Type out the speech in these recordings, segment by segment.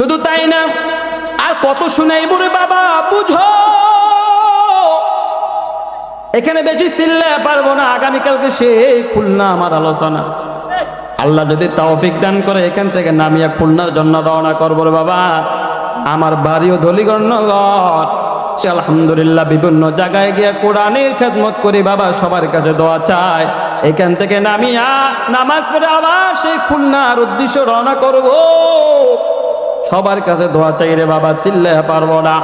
শুধু তাই না, আর কত শুনাই বলে বাবা, বুঝো? এখানে বেশি চিল্লে পারব না, আগামীকালকে সে খুলনা আমার আলোচনা। আল্লাহ যদি তৌফিক দান করে, এখান থেকে নামিয়া খুলনার জন্য রওনা করব রে বাবা। আমার বাড়িও ধলিগণ্যগর সে আলহামদুলিল্লাহ বিভিন্ন জায়গায় গিয়ে কোরআনের খেদমত করি, বাবা সবার কাছে দোয়া চাই। এখান থেকে নামিয়া নামাজ পড়ে আবার সেই খুলনার উদ্দেশ্য রওনা করব। সবার কাছে দোয়া চাই রে বাবা চিল্লে পারব না।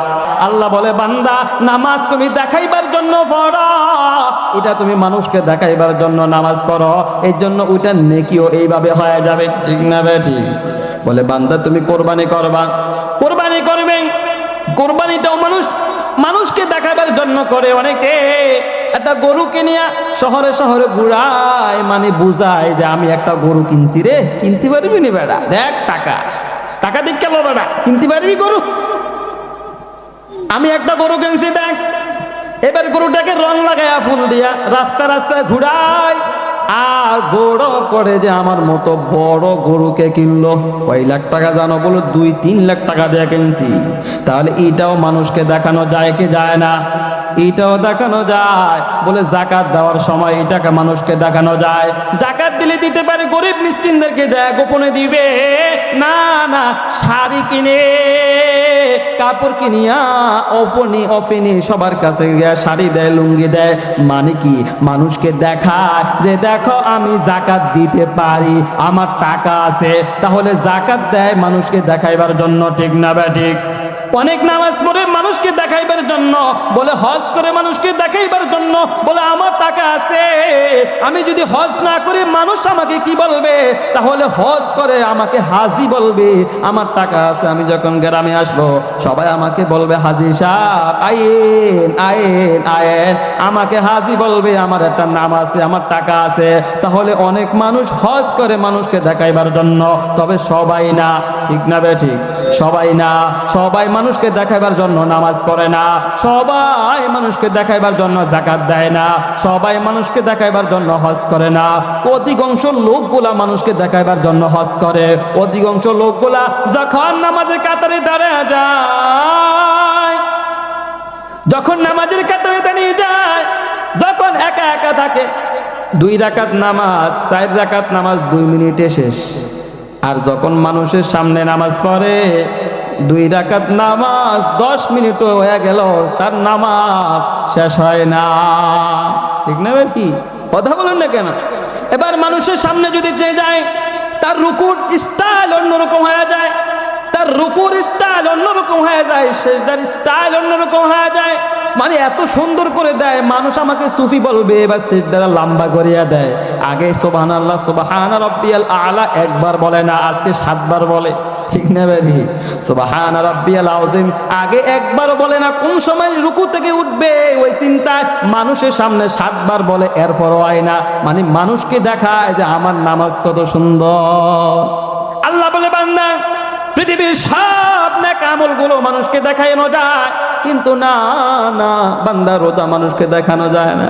আল্লাহ বলে, বান্দা, নামাজ তুমি দেখাইবার জন্য পড়ো। এটা তুমি মানুষকে দেখাইবার জন্য নামাজ পড়ো। এই জন্য ওইটা নেকিও এইভাবে হয়ে যাবে। ঠিক না বেটি বলে, বান্দা, তুমি কোরবানি করবা। কোরবানি করবে কোরবানিটাও মানুষ, মানুষকে দেখাবার জন্য করে অনেকে। একটা গরু কিনিয়া শহরে শহরে ঘুরায় মানে বুঝায় যে, আমি একটা গরু কিনছি রে, কিনতে পারবি নি বেড়া? দেখ টাকা। টাকা দিক কেন বেড়া কিনতে পারবি গরু? আমি একটা গরু কিনছি, দেখ। এবার গরুটাকে রং লাগায়া ফুল দিয়া রাস্তা রাস্তায় ঘুরাই। আর বড় করে যে আমার মতো বড় গরুকে কিনলো। কয় লাখ টাকা জানো বলো? দুই, তিন লাখ টাকা দিয়ে কিনছি। তাহলে এটাও মানুষকে দেখানো যায় কি যায় না? এটাও দেখানো যায়। বলে জাকাত দেওয়ার সময় এটাকে মানুষকে দেখানো যায়। জাকাত দিলে দিতে পারে গরিব মিসকিনদেরকে যায় গোপনে দিবে। না না, শাড়ি কিনে, কাপড় কিনিয়া অপনি অপিনি সবার কাছে গিয়া শাড়ি দেয়, লুঙ্গি দেয়। মানে কি? মানুষকে দেখায় যে, দেখো, আমি জাকাত দিতে পারি, আমার টাকা আছে। তাহলে জাকাত দেয় মানুষকে দেখাইবার জন্য, ঠিক না বা, ঠিক? অনেক নামাজ পড়ে মানুষকে দেখাইবার জন্য, বলে হজ করে মানুষকে দেখাইবার জন্য, বলে আমার টাকা আছে, আমি যদি হজ না করি মানুষ আমাকে কি বলবে? তাহলে হজ করে আমাকে হাজি বলবে, আমার টাকা আছে, আমি যখন গ্রামে আসব, সবাই আমাকে বলবে, হাজি সাহ আইন আইন আইন, আমাকে হাজি বলবে, আমার একটা নাম আছে, আমার টাকা আছে। তাহলে অনেক মানুষ হজ করে মানুষকে দেখাইবার জন্য, তবে সবাই না, ঠিক না বে ঠিক? সবাই না, সবাই মানুষকে দেখাইবার জন্য নামাজ পড়ে না। সবাই মানুষকে দেখাইবার জন্য জাকাত দেয় না। সবাই মানুষকে দেখাইবার জন্য হজ করে না। অধিকাংশ লোকগুলা মানুষকে দেখাইবার জন্য হজ করে। অধিকাংশ লোকগুলা যখন নামাজে কাতারে দাঁড়ায় যায়, যখন নামাজের কাতারে দাঁড়িয়ে যায় যখন একা একা থাকে। দুই রাকাত নামাজ, চার রাকাত নামাজ দুই মিনিটে শেষ। আর যখন মানুষের সামনে নামাজ পড়ে দুই রাকাত নামাজ দশ মিনিট হয়ে গেল, তার নামাজ শেষ হয় না। ঠিক না কি কথা বলেন না কেন? এবার মানুষের সামনে যদি চেয়ে যায়, তার রুকুর স্টাইল অন্যরকম হয়ে যায়, তার রুকুর স্টাইল অন্যরকম হয়ে যায়, সেজদার স্টাইল অন্যরকম হয়ে যায় মানে এত সুন্দর করে দেয়, মানুষ আমাকে সুফি বলবে, এবার সেজদারা লম্বা করিয়া দেয়। আগে সোবাহান আল্লাহ সোবাহান আলা একবার বলে না, আজকে সাতবার বলে। ঠিক না আগে একবার বলে না কোন সময় রুকু থেকে উঠবে। ওই চিন্তায় মানুষের সামনে সাতবার বলে, এরপরও হয় না। মানে মানুষকে দেখায় যে আমার নামাজ কত সুন্দর। আল্লাহ বলে, বান্দা, পৃথিবীর সব নেক আমলগুলো মানুষকে দেখানো যায়। কিন্তু না না, বান্দা রোদা মানুষকে দেখানো যায় না।